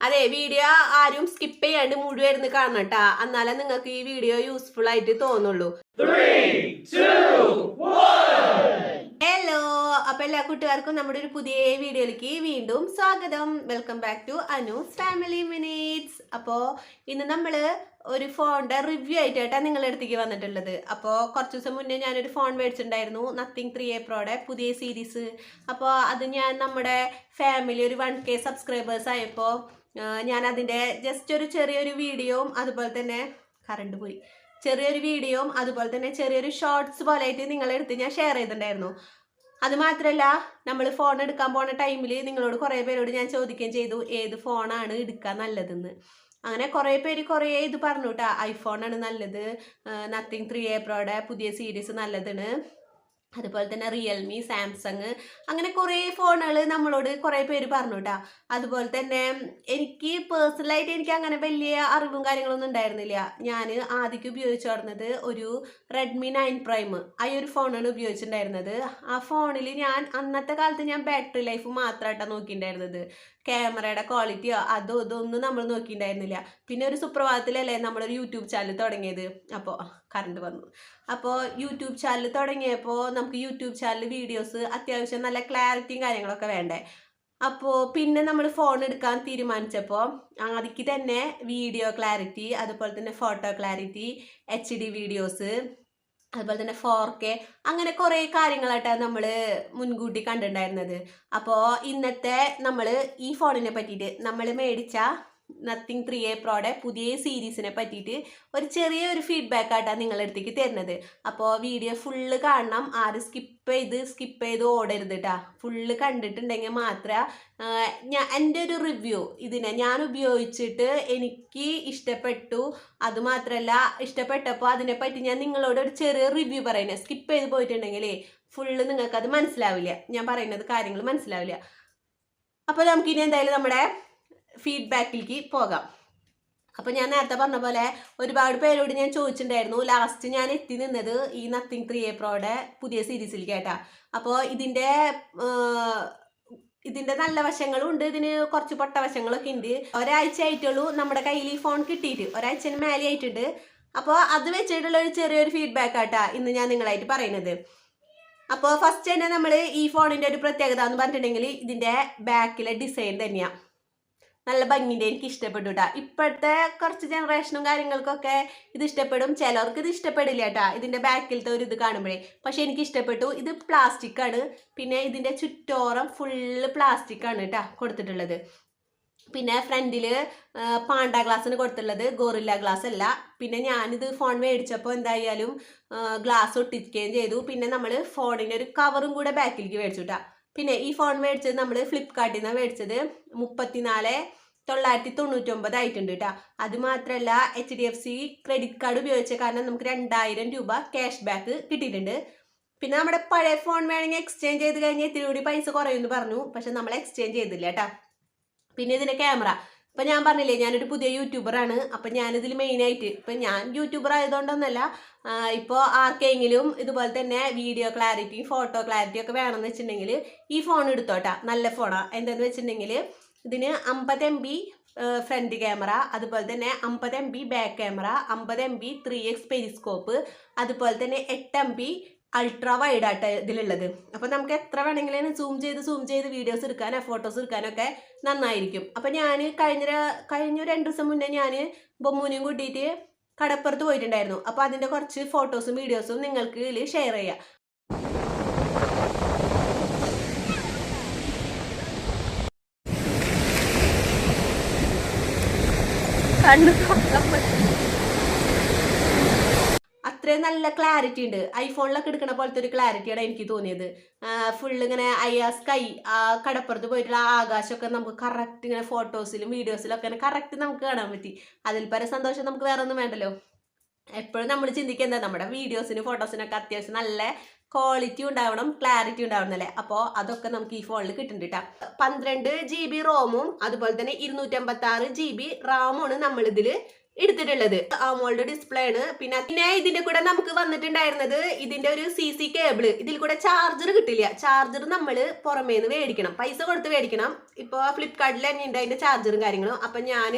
അതെ വീഡിയോ ആരും സ്കിപ്പ് ചെയ്യാണ്ട് മുഴുവൻ കാണണം കേട്ടാ എന്നാലേ നിങ്ങൾക്ക് ഈ വീഡിയോ യൂസ്ഫുൾ ആയിട്ട് തോന്നുള്ളൂ. ഹലോ അപ്പൊ എല്ലാ കൂട്ടുകാർക്കും നമ്മുടെ ഒരു പുതിയ വീഡിയോയിലേക്ക് വീണ്ടും സ്വാഗതം. Welcome back to Anu's family minutes അപ്പോ ഇന്ന് നമ്മൾ ഒരു ഫോണിന്റെ റിവ്യൂ ആയിട്ടാണ് നിങ്ങളുടെ അടുത്തേക്ക് വന്നിട്ടുള്ളത്. അപ്പോൾ കുറച്ച് ദിവസം മുന്നേ ഞാനൊരു ഫോൺ മേടിച്ചിട്ടുണ്ടായിരുന്നു നത്തിങ് ത്രീ എ പ്രോയുടെ പുതിയ സീരീസ് അപ്പോൾ അത് ഞാൻ നമ്മുടെ ഫാമിലി ഒരു വൺ കെ സബ്സ്ക്രൈബേഴ്സ് ആയപ്പോൾ ഞാൻ അതിന്റെ ജസ്റ്റ് ഒരു ചെറിയൊരു വീഡിയോയും അതുപോലെ തന്നെ കറണ്ട് പോയി. ചെറിയൊരു വീഡിയോയും അതുപോലെ തന്നെ ചെറിയൊരു ഷോർട്സ് പോലെ ആയിട്ട് നിങ്ങളെ അടുത്ത് ഞാൻ ഷെയർ ചെയ്തിട്ടുണ്ടായിരുന്നു. അത് മാത്രമല്ല നമ്മൾ ഫോൺ എടുക്കാൻ പോണ ടൈമിൽ നിങ്ങളോട് കുറേ പേരോട് ഞാൻ ചോദിക്കുകയും ചെയ്തു ഏത് ഫോണാണ് എടുക്കാൻ നല്ലതെന്ന്? അങ്ങനെ കുറേ പേര് കുറേ ഇത് പറഞ്ഞു കേട്ടോ ഐഫോണാണ് നല്ലത് നത്തിങ് ത്രീ എ പ്രോയുടെ പുതിയ സീരീസ് നല്ലതാണ് അതുപോലെ തന്നെ റിയൽമി സാംസങ് അങ്ങനെ കുറേ ഫോണുകൾ നമ്മളോട് കുറേ പേര് പറഞ്ഞു കേട്ടോ അതുപോലെ തന്നെ എനിക്ക് പേഴ്സണലായിട്ട് എനിക്ക് അങ്ങനെ വലിയ അറിവും കാര്യങ്ങളൊന്നും ഉണ്ടായിരുന്നില്ല. ഞാൻ ആദ്യം ഉപയോഗിച്ചു തുടങ്ങുന്നത് ഒരു റെഡ്മി നയൻ പ്രൈം ആ ഒരു ഫോണാണ് ഉപയോഗിച്ചിട്ടുണ്ടായിരുന്നത്. ആ ഫോണിൽ ഞാൻ അന്നത്തെ കാലത്ത് ഞാൻ ബാറ്ററി ലൈഫ് മാത്രമായിട്ടാണ് നോക്കിയിട്ടുണ്ടായിരുന്നത്. ക്യാമറയുടെ ക്വാളിറ്റിയോ അതോ ഇതൊന്നും നമ്മൾ നോക്കിയിട്ടുണ്ടായിരുന്നില്ല. പിന്നെ ഒരു സുപ്രഭാതത്തിലല്ലേ നമ്മളൊരു യൂട്യൂബ് ചാനൽ തുടങ്ങിയത്. അപ്പോൾ കറണ്ട് വന്നു. അപ്പോൾ യൂട്യൂബ് ചാനൽ തുടങ്ങിയപ്പോൾ നമുക്ക് യൂട്യൂബ് ചാനൽ വീഡിയോസ് അത്യാവശ്യം നല്ല ക്ലാരിറ്റിയും കാര്യങ്ങളൊക്കെ വേണ്ടേ. അപ്പോൾ പിന്നെ നമ്മൾ ഫോൺ എടുക്കാൻ തീരുമാനിച്ചപ്പോൾ അതിക്ക് തന്നെ വീഡിയോ ക്ലാരിറ്റി അതുപോലെ തന്നെ photo clarity H D videos അതുപോലെ തന്നെ ഫോർ കെ അങ്ങനെ കുറേ കാര്യങ്ങളായിട്ടാണ് നമ്മൾ മുൻകൂട്ടി കണ്ടിട്ടുണ്ടായിരുന്നത്. അപ്പോൾ ഇന്നത്തെ നമ്മൾ ഈ ഫോണിനെ പറ്റിയിട്ട് നമ്മൾ മേടിച്ച നത്തിങ് ത്രീ എ പ്രോയുടെ പുതിയ സീരീസിനെ പറ്റിയിട്ട് ഒരു ചെറിയ ഒരു ഫീഡ്ബാക്ക് ആയിട്ടാണ് നിങ്ങളുടെ അടുത്തേക്ക് തരുന്നത്. അപ്പോൾ വീഡിയോ ഫുള്ള് കാണണം. ആരും സ്കിപ്പ് ചെയ്ത് സ്കിപ്പ് ചെയ്ത് ഓടരുത് കേട്ടാ ഫുള്ള് കണ്ടിട്ടുണ്ടെങ്കിൽ മാത്രമേ ഞാൻ എന്റെ ഒരു റിവ്യൂ ഇതിനെ ഞാൻ ഉപയോഗിച്ചിട്ട് എനിക്ക് ഇഷ്ടപ്പെട്ടു. അതുമാത്രമല്ല ഇഷ്ടപ്പെട്ടപ്പോൾ അതിനെപ്പറ്റി ഞാൻ നിങ്ങളോട് ഒരു ചെറിയ റിവ്യൂ പറയുന്നത് സ്കിപ്പ് ചെയ്ത് പോയിട്ടുണ്ടെങ്കിലേ ഫുള്ള് നിങ്ങൾക്കത് മനസ്സിലാവില്ല. ഞാൻ പറയുന്നത് കാര്യങ്ങൾ മനസ്സിലാവില്ല. അപ്പോൾ നമുക്കിനി എന്തായാലും നമ്മുടെ ഫീഡ്ബാക്കിലേക്ക് പോകാം. അപ്പോൾ ഞാൻ നേരത്തെ പറഞ്ഞ പോലെ ഒരുപാട് പേരോട് ഞാൻ ചോദിച്ചിട്ടുണ്ടായിരുന്നു. ലാസ്റ്റ് ഞാൻ എത്തി നിന്നത് ഈ നത്തിങ് ത്രീ ഏപ്രോയുടെ പ്രോയുടെ പുതിയ സീരീസിലേക്ക് കേട്ടാ അപ്പോൾ ഇതിന്റെ ഇതിന്റെ നല്ല വശങ്ങളും ഉണ്ട്. ഇതിന് കുറച്ച് പൊട്ട വശങ്ങളൊക്കെ ഉണ്ട്. ഒരാഴ്ച ആയിട്ടുള്ളൂ നമ്മുടെ കയ്യിൽ ഈ ഫോൺ കിട്ടിയിട്ട്. ഒരാഴ്ചന് മേലെ ആയിട്ടുണ്ട്. അപ്പോൾ അത് വെച്ചിട്ടുള്ള ഒരു ചെറിയൊരു ഫീഡ്ബാക്ക് ആട്ടാ ഇന്ന് ഞാൻ നിങ്ങളായിട്ട് പറയുന്നത്. അപ്പോൾ ഫസ്റ്റ് തന്നെ നമ്മൾ ഈ ഫോണിന്റെ ഒരു പ്രത്യേകത എന്ന് പറഞ്ഞിട്ടുണ്ടെങ്കിൽ ഇതിന്റെ ബാക്കിലെ ഡിസൈൻ തന്നെയാണ് നല്ല ഭംഗിന്റെ എനിക്ക് ഇഷ്ടപ്പെട്ടു കേട്ടോ ഇപ്പോഴത്തെ കുറച്ച് ജനറേഷനും കാര്യങ്ങൾക്കൊക്കെ ഇത് ഇഷ്ടപ്പെടും. ചിലർക്ക് ഇത് ഇഷ്ടപ്പെടില്ല കേട്ടോ ഇതിന്റെ ബാക്കിലത്തെ ഒരു ഇത് കാണുമ്പോഴേ. പക്ഷെ എനിക്ക് ഇഷ്ടപ്പെട്ടു. ഇത് പ്ലാസ്റ്റിക് ആണ്. പിന്നെ ഇതിന്റെ ചുറ്റോറം ഫുള്ള് പ്ലാസ്റ്റിക് ആണ് കേട്ടോ കൊടുത്തിട്ടുള്ളത്. പിന്നെ ഫ്രണ്ടിൽ പാണ്ട ഗ്ലാസ്സിന് കൊടുത്തുള്ളത് ഗോറില്ല ഗ്ലാസ് അല്ല. പിന്നെ ഞാനിത് ഫോൺ മേടിച്ചപ്പോൾ എന്തായാലും ഗ്ലാസ് ഒട്ടിക്കുകയും ചെയ്തു. പിന്നെ നമ്മൾ ഫോണിന്റെ ഒരു കവറും കൂടെ ബാക്കിലേക്ക് മേടിച്ചു കേട്ടാ പിന്നെ ഈ ഫോൺ മേടിച്ചത് നമ്മൾ ഫ്ലിപ്കാർട്ടിൽ നിന്നാണ് മേടിച്ചത്. മുപ്പത്തിനാല് തൊള്ളായിരത്തി തൊണ്ണൂറ്റൊമ്പത് ആയിട്ടുണ്ട് കേട്ടോ അത് മാത്രമല്ല H D F C credit card ഉപയോഗിച്ച കാരണം നമുക്ക് രണ്ടായിരം രൂപ ക്യാഷ് ബാക്ക് കിട്ടിയിട്ടുണ്ട്. പിന്നെ നമ്മുടെ പഴയ ഫോൺ വേണമെങ്കിൽ എക്സ്ചേഞ്ച് ചെയ്ത് കഴിഞ്ഞാൽ ഇത്തിരി കൂടി പൈസ കുറയുമെന്ന് പറഞ്ഞു. പക്ഷെ നമ്മൾ എക്സ്ചേഞ്ച് ചെയ്തില്ല കേട്ടോ പിന്നെ ഇതിന്റെ ക്യാമറ ഇപ്പം ഞാൻ പറഞ്ഞില്ലേ ഞാനൊരു പുതിയ യൂട്യൂബറാണ് അപ്പം ഞാനിതിൽ മെയിനായിട്ട് ഇപ്പം ഞാൻ യൂട്യൂബർ ആയതുകൊണ്ടൊന്നല്ല ഇപ്പോൾ ആർക്കെങ്കിലും ഇതുപോലെ തന്നെ വീഡിയോ ക്ലാരിറ്റി ഫോട്ടോ ക്ലാരിറ്റി ഒക്കെ വേണമെന്ന് വെച്ചിട്ടുണ്ടെങ്കിൽ ഈ ഫോൺ എടുത്തോട്ടാ. നല്ല ഫോണാണ് എന്താണെന്ന് വെച്ചിട്ടുണ്ടെങ്കിൽ ഇതിന് അമ്പത് എം ബി ഫ്രണ്ട് ക്യാമറ അതുപോലെ തന്നെ അമ്പത് എം ബി ബാക്ക് ക്യാമറ അമ്പത് M B three X periscope അതുപോലെ തന്നെ എട്ട് എം ബി അൾട്രാ വൈഡ് ആയിട്ട് ഇതിലുള്ളത്. അപ്പോൾ നമുക്ക് എത്ര വേണമെങ്കിലും സൂം ചെയ്ത് സൂം ചെയ്ത് വീഡിയോസ് എടുക്കാനോ ഫോട്ടോസ് എടുക്കാനൊക്കെ നന്നായിരിക്കും. അപ്പോൾ ഞാൻ കഴിഞ്ഞ കഴിഞ്ഞ രണ്ട് ദിവസം മുന്നേ ഞാൻ ബൊമ്മൂനെയും കൂട്ടിയിട്ട് കടപ്പുറത്ത് പോയിട്ടുണ്ടായിരുന്നു. അപ്പോൾ അതിന്റെ കുറച്ച് ഫോട്ടോസും വീഡിയോസും നിങ്ങൾക്ക് ഇതിൽ ഷെയർ ചെയ്യാം. കണ്ണു അത്രയും നല്ല ക്ലാരിറ്റി ഉണ്ട്. ഐഫോണിലൊക്കെ എടുക്കുന്ന പോലത്തെ ഒരു ക്ലാരിറ്റിയാണ് എനിക്ക് തോന്നിയത്. ഫുള്ള് ഇങ്ങനെ ഐ ആ സ്കൈ ആ കടപ്പുറത്ത് പോയിട്ടുള്ള ആകാശമൊക്കെ നമുക്ക് കറക്റ്റ് ഇങ്ങനെ ഫോട്ടോസിലും വീഡിയോസിലും ഒക്കെ കറക്റ്റ് നമുക്ക് കാണാൻ പറ്റി. അതിൽ പര സന്തോഷം നമുക്ക് വേറെ ഒന്നും വേണ്ടല്ലോ. എപ്പോഴും നമ്മൾ ചിന്തിക്കുക എന്താ നമ്മുടെ വീഡിയോസിനും ഫോട്ടോസിനൊക്കെ അത്യാവശ്യം നല്ല ക്വാളിറ്റി ഉണ്ടാവണം ക്ലാരിറ്റി ഉണ്ടാവണം അല്ലേ? അപ്പോൾ അതൊക്കെ നമുക്ക് ഈ ഫോണിൽ കിട്ടുന്നുണ്ട് കേട്ടോ പന്ത്രണ്ട് ജി ബി റോമും അതുപോലെ തന്നെ ഇരുന്നൂറ്റമ്പത്തി ആറ് ജി ബി റാമുമാണ് നമ്മളിതിൽ എടുത്തിട്ടുള്ളത്. മോളുടെ ഡിസ്പ്ലേ ആണ്. പിന്നെ പിന്നെ ഇതിന്റെ കൂടെ നമുക്ക് വന്നിട്ടുണ്ടായിരുന്നത് ഇതിന്റെ ഒരു സി സി കേബിൾ ഇതിൽ കൂടെ ചാർജർ കിട്ടില്ല. ചാർജർ നമ്മൾ പുറമേന്ന് മേടിക്കണം. പൈസ കൊടുത്ത് മേടിക്കണം. ഇപ്പോൾ ഫ്ലിപ്കാർട്ടിൽ തന്നെ ഉണ്ട് അതിന്റെ ചാർജറും കാര്യങ്ങളും. അപ്പൊ ഞാൻ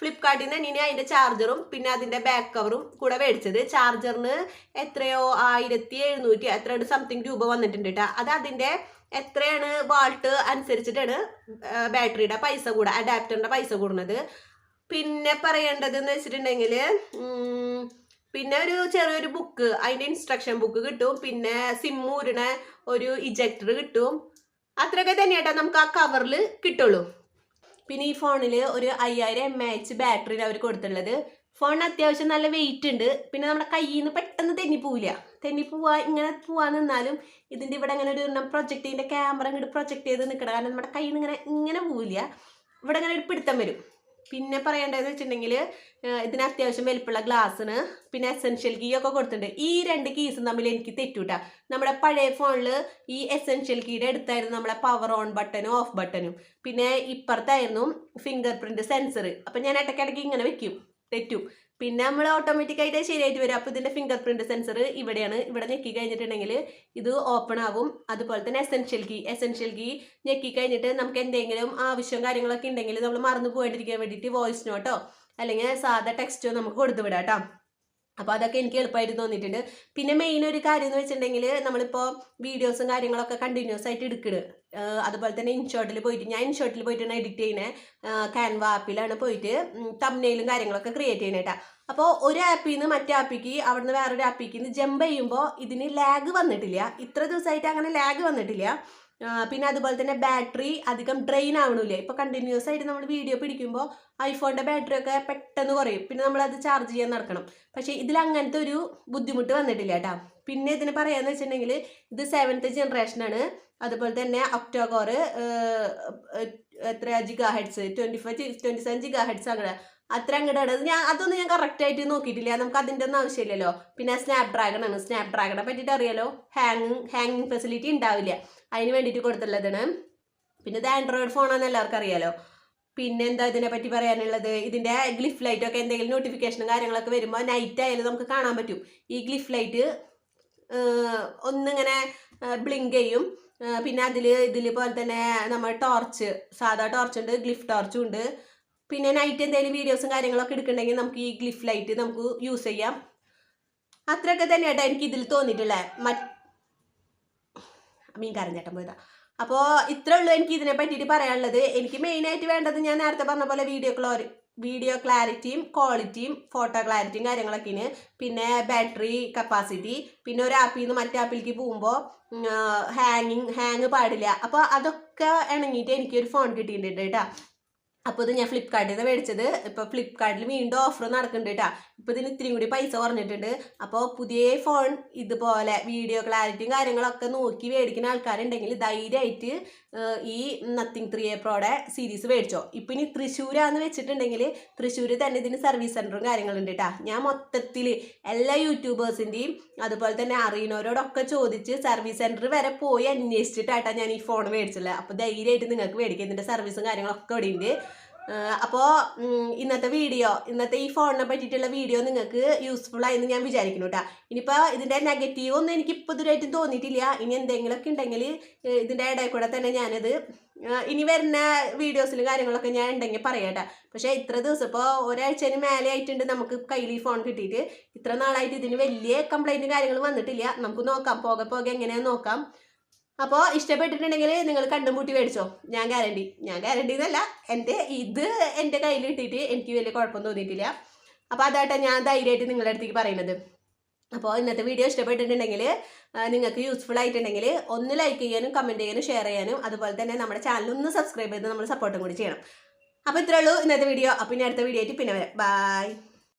ഫ്ലിപ്കാർട്ടിൽ നിന്ന് തന്നെ അതിന്റെ ചാർജറും പിന്നെ അതിന്റെ ബാക്ക് കവറും കൂടെ മേടിച്ചത്. ചാർജറിന് എത്രയോ ആയിരത്തി എഴുന്നൂറ്റി എത്രയാണ് സംതിങ് രൂപ വന്നിട്ടുണ്ട് കേട്ടോ അത് അതിന്റെ എത്രയാണ്? വാൾട്ട് അനുസരിച്ചിട്ടാണ് ബാറ്ററിയുടെ പൈസ കൂടെ അഡാപ്റ്ററിന്റെ പൈസ കൂടുന്നത്. പിന്നെ പറയേണ്ടത് എന്ന് വെച്ചിട്ടുണ്ടെങ്കിൽ പിന്നെ ഒരു ചെറിയൊരു ബുക്ക് അതിന്റെ ഇൻസ്ട്രക്ഷൻ ബുക്ക് കിട്ടും. പിന്നെ സിം ഊരണ ഒരു ഇജക്ടർ കിട്ടും. അത്രയൊക്കെ തന്നെയാട്ടോ നമുക്ക് ആ കവറിൽ കിട്ടുള്ളൂ. പിന്നെ ഈ ഫോണിൽ ഒരു അയ്യായിരം എം എച്ച് ബാറ്ററി അവർ കൊടുത്തുള്ളത് ഫോൺ അത്യാവശ്യം നല്ല വെയിറ്റ് ഉണ്ട്. പിന്നെ നമ്മുടെ കയ്യിൽ നിന്ന് പെട്ടെന്ന് തെന്നി പോവാ ഇങ്ങനെ പോവാൻ നിന്നാലും ഇതിന്റെ ഇവിടെ ഇങ്ങനെ ഒരു പ്രൊജക്റ്റ് ഇതിന്റെ ക്യാമറ ഇങ്ങോട്ട് പ്രൊജക്റ്റ് ചെയ്ത് നിൽക്കണം കാരണം നമ്മുടെ കയ്യിൽ നിന്ന് ഇങ്ങനെ ഇങ്ങനെ പോവില്ല. ഇവിടെ ഇങ്ങനെ ഒരു പിടുത്തം വരും. പിന്നെ പറയേണ്ടതെന്ന് വെച്ചിട്ടുണ്ടെങ്കിൽ ഇതിന് അത്യാവശ്യം വലിപ്പുള്ള ഗ്ലാസ്സിന് പിന്നെ എസെൻഷ്യൽ കീ ഒക്കെ കൊടുത്തിട്ടുണ്ട്. ഈ രണ്ട് കീസും തമ്മിൽ എനിക്ക് തെറ്റൂട്ട. നമ്മുടെ പഴയ ഫോണിൽ ഈ എസെൻഷ്യൽ കീയുടെ അടുത്തായിരുന്നു നമ്മളെ പവർ ഓൺ ബട്ടനും ഓഫ് ബട്ടനും പിന്നെ ഇപ്പുറത്തായിരുന്നു ഫിംഗർ പ്രിന്റ് സെൻസർ അപ്പം ഞാൻ ഇടയ്ക്കിടയ്ക്ക് ഇങ്ങനെ വെക്കും. തെറ്റും. പിന്നെ നമ്മൾ ഓട്ടോമാറ്റിക് ആയിട്ട് ശരിയായിട്ട് വരും. അപ്പോൾ ഇതിന്റെ ഫിംഗർ പ്രിന്റ് സെൻസർ ഇവിടെയാണ്. ഇവിടെ ഞെക്കി കഴിഞ്ഞിട്ടുണ്ടെങ്കിൽ ഇത് ഓപ്പൺ ആവും. അതുപോലെ തന്നെ എസെൻഷ്യൽ കീ എസെൻഷ്യൽ കീ ഞെക്കി കഴിഞ്ഞിട്ട് നമുക്ക് എന്തെങ്കിലും ആവശ്യം കാര്യങ്ങളൊക്കെ ഉണ്ടെങ്കിൽ നമ്മൾ മറന്നു പോയിട്ടിരിക്കാൻ വേണ്ടിയിട്ട് വോയിസ് നോട്ടോ അല്ലെങ്കിൽ സാധാ ടെക്സ്റ്റോ നമുക്ക് കൊടുത്തു വിടാം കേട്ടോ. അപ്പോൾ അതൊക്കെ എനിക്ക് എളുപ്പമായിട്ട് തോന്നിയിട്ടുണ്ട്. പിന്നെ മെയിൻ ഒരു കാര്യം എന്ന് വെച്ചിട്ടുണ്ടെങ്കിൽ നമ്മളിപ്പോ വീഡിയോസും കാര്യങ്ങളൊക്കെ കണ്ടിന്യൂസ് ആയിട്ട് എടുക്കുന്നത് അതുപോലെ തന്നെ ഇൻഷോട്ടിൽ പോയിട്ട് ഞാൻ ഇൻഷോട്ടിൽ പോയിട്ടാണ് എഡിറ്റ് ചെയ്യുന്നത് ക്യാൻവ ആപ്പിലാണ് പോയിട്ട് തമ്മിലും കാര്യങ്ങളൊക്കെ ക്രിയേറ്റ് ചെയ്യുന്നേട്ടാ അപ്പോൾ ഒരു ആപ്പിൽ നിന്ന് മറ്റേ ആപ്പിക്ക് അവിടുന്ന് വേറൊരു ആപ്പിക്ക് നിന്ന് ജമ്പ് ചെയ്യുമ്പോൾ ഇതിന് ലാഗ് വന്നിട്ടില്ല. ഇത്ര ദിവസമായിട്ട് അങ്ങനെ ലാഗ് വന്നിട്ടില്ല. പിന്നെ അതുപോലെ തന്നെ ബാറ്ററി അധികം ഡ്രെയിൻ ആവണില്ല. ഇപ്പോൾ കണ്ടിന്യൂസ് ആയിട്ട് നമ്മൾ വീഡിയോ പിടിക്കുമ്പോൾ ഐഫോണിന്റെ ബാറ്ററി ഒക്കെ പെട്ടെന്ന് കുറയും. പിന്നെ നമ്മൾ അത് ചാർജ് ചെയ്യാൻ നടക്കണം. പക്ഷേ ഇതിൽ അങ്ങനത്തെ ഒരു ബുദ്ധിമുട്ട് വന്നിട്ടില്ല കേട്ടോ. പിന്നെ ഇതിന് പറയാന്ന് വെച്ചിട്ടുണ്ടെങ്കിൽ ഇത് സെവൻത്ത് ജനറേഷനാണ് അതുപോലെ തന്നെ ഒക്ടോകോർ എത്ര gigahertz twenty five twenty seven gigahertz അങ്ങനെ അത്ര അങ്ങോട്ടാണ് ഞാൻ അതൊന്നും ഞാൻ കറക്റ്റ് ആയിട്ട് നോക്കിയിട്ടില്ല. നമുക്ക് അതിന്റെ ഒന്നും ആവശ്യമില്ലല്ലോ. പിന്നെ സ്നാപ് ഡ്രാഗൺ ആണ്. സ്നാപ് ഡ്രാഗണെ പറ്റിയിട്ട് അറിയാലോ? ഹാങ് ഹാങ്ങിങ് ഫെസിലിറ്റി ഉണ്ടാവില്ല. അതിന് വേണ്ടിയിട്ട് കൊടുത്തുള്ളതാണ് പിന്നെ ഇത് ആൻഡ്രോയിഡ് ഫോണാണെന്ന് എല്ലാവർക്കും അറിയാലോ. പിന്നെ എന്താ ഇതിനെ പറ്റി പറയാനുള്ളത്? ഇതിന്റെ ഗ്ലിഫ് ലൈറ്റ് ഒക്കെ എന്തെങ്കിലും നോട്ടിഫിക്കേഷനും കാര്യങ്ങളൊക്കെ വരുമ്പോൾ നൈറ്റ് ആയാലും നമുക്ക് കാണാൻ പറ്റും. ഈ ഗ്ലിഫ് ലൈറ്റ് ഒന്നിങ്ങനെ ബ്ലിങ്ക് ചെയ്യും. പിന്നെ അതിൽ ഇതിൽ പോലെ തന്നെ നമ്മൾ ടോർച്ച് സാധാ ടോർച്ച് ഉണ്ട് ഗ്ലിഫ് ടോർച്ചും ഉണ്ട്. പിന്നെ നൈറ്റ് എന്തെങ്കിലും വീഡിയോസും കാര്യങ്ങളൊക്കെ എടുക്കണമെങ്കിൽ നമുക്ക് ഈ ഗ്ലിഫ് ലൈറ്റ് നമുക്ക് യൂസ് ചെയ്യാം. അത്രയൊക്കെ തന്നെ ഏട്ടാ എനിക്ക് ഇതിൽ തോന്നിയിട്ടുള്ളത് മറ്റ് മീൻ കരഞ്ഞേട്ടൻ പോയതാ. അപ്പോൾ ഇത്രേ ഉള്ളൂ എനിക്ക് ഇതിനെ പറ്റിയിട്ട് പറയാനുള്ളത്. എനിക്ക് മെയിനായിട്ട് വേണ്ടത് ഞാൻ നേരത്തെ പറഞ്ഞ പോലെ വീഡിയോ ക്ലോറി വീഡിയോ ക്ലാരിറ്റിയും ക്വാളിറ്റിയും ഫോട്ടോ ക്ലാരിറ്റിയും കാര്യങ്ങളൊക്കെയാണ്. പിന്നെ ബാറ്ററി കപ്പാസിറ്റി പിന്നെ ഒരു ആപ്പിൽ നിന്ന് മറ്റേ ആപ്പിലേക്ക് പോകുമ്പോൾ ഹാങ്ങിങ് ഹാങ് പാടില്ല. അപ്പോൾ അതൊക്കെ ഇണങ്ങിയിട്ട് എനിക്കൊരു ഫോൺ കിട്ടിയിട്ടുണ്ട് കേട്ടോ അപ്പോൾ ഇത് ഞാൻ ഫ്ലിപ്കാർട്ടിൽ നിന്ന് മേടിച്ചത്. ഇപ്പോൾ ഫ്ലിപ്കാർട്ടിൽ വീണ്ടും ഓഫർ നടക്കുന്നുണ്ട് കേട്ടോ ഇപ്പോൾ ഇതിന് ഇത്രയും കൂടി പൈസ കുറഞ്ഞിട്ടുണ്ട്. അപ്പോൾ പുതിയ ഫോൺ ഇതുപോലെ വീഡിയോ ക്ലാരിറ്റിയും കാര്യങ്ങളൊക്കെ നോക്കി മേടിക്കുന്ന ആൾക്കാരുണ്ടെങ്കിൽ ധൈര്യമായിട്ട് ഈ നത്തിങ് ത്രീ എ സീരീസ് മേടിച്ചോ. ഇപ്പം ഇനി തൃശ്ശൂരാന്ന് വെച്ചിട്ടുണ്ടെങ്കിൽ തൃശ്ശൂർ തന്നെ ഇതിന് സർവീസ് സെന്ററും കാര്യങ്ങളുണ്ട് കേട്ടോ ഞാൻ മൊത്തത്തിൽ എല്ലാ യൂട്യൂബേഴ്സിന്റെയും അതുപോലെ തന്നെ അറിയുന്നവരോടൊക്കെ ചോദിച്ച് സർവീസ് സെന്റർ വരെ പോയി അന്വേഷിച്ചിട്ടാട്ടാ ഞാൻ ഈ ഫോൺ മേടിച്ചില്ല അപ്പോൾ ധൈര്യമായിട്ട് നിങ്ങൾക്ക് മേടിക്കാം. ഇതിന്റെ സർവീസും കാര്യങ്ങളൊക്കെ ഇവിടെ ഉണ്ട് അപ്പോൾ ഇന്നത്തെ വീഡിയോ ഇന്നത്തെ ഈ ഫോണിനെ പറ്റിയിട്ടുള്ള വീഡിയോ നിങ്ങൾക്ക് യൂസ്ഫുൾ ആയെന്ന് ഞാൻ വിചാരിക്കുന്നു കേട്ടോ ഇനിയിപ്പോൾ ഇതിന്റെ നെഗറ്റീവ് ഒന്നും എനിക്ക് ഇപ്പോൾ ഇതുവരെയായിട്ടും തോന്നിയിട്ടില്ല. ഇനി എന്തെങ്കിലുമൊക്കെ ഉണ്ടെങ്കിൽ ഇതിന്റെ ഇടയിൽ കൂടെ തന്നെ ഞാനത് ഇനി വരുന്ന വീഡിയോസിലും കാര്യങ്ങളൊക്കെ ഞാൻ ഉണ്ടെങ്കിൽ പറയട്ടെ പക്ഷേ ഇത്ര ദിവസം ഇപ്പോൾ ഒരാഴ്ചന് മേലെ ആയിട്ടുണ്ട് നമുക്ക് കയ്യിൽ ഈ ഫോൺ കിട്ടിയിട്ട്. ഇത്ര നാളായിട്ട് ഇതിന് വലിയ കംപ്ലൈന്റും കാര്യങ്ങളും വന്നിട്ടില്ല. നമുക്ക് നോക്കാം. പോകെ പോകെ എങ്ങനെയാണെന്ന് നോക്കാം. അപ്പോൾ ഇഷ്ടപ്പെട്ടിട്ടുണ്ടെങ്കിൽ നിങ്ങൾ കണ്ടും പൂട്ടി മേടിച്ചോ. ഞാൻ ഗ്യാരണ്ടി ഞാൻ ഗ്യാരണ്ടി എന്നല്ല എന്റെ ഇത് എന്റെ കയ്യിൽ ഇട്ടിട്ട് എനിക്ക് വലിയ കുഴപ്പം തോന്നിയിട്ടില്ല. അപ്പോൾ അതാട്ടെ ഞാൻ ധൈര്യമായിട്ട് നിങ്ങളുടെ അടുത്തേക്ക് പറയുന്നത്. അപ്പോൾ ഇന്നത്തെ വീഡിയോ ഇഷ്ടപ്പെട്ടിട്ടുണ്ടെങ്കിൽ നിങ്ങൾക്ക് യൂസ്ഫുൾ ആയിട്ടുണ്ടെങ്കിൽ ഒന്ന് ലൈക്ക് ചെയ്യാനും കമന്റ് ചെയ്യാനും ഷെയർ ചെയ്യാനും അതുപോലെ തന്നെ നമ്മുടെ ചാനൽ ഒന്ന് സബ്സ്ക്രൈബ് ചെയ്ത് നമ്മൾ സപ്പോർട്ടും കൂടി ചെയ്യണം. അപ്പോൾ ഇത്രേ ഉള്ളൂ ഇന്നത്തെ വീഡിയോ അപ്പോൾ ഇനി അടുത്ത വീഡിയോ ആയിട്ട് പിന്നെ വരാം. ബൈ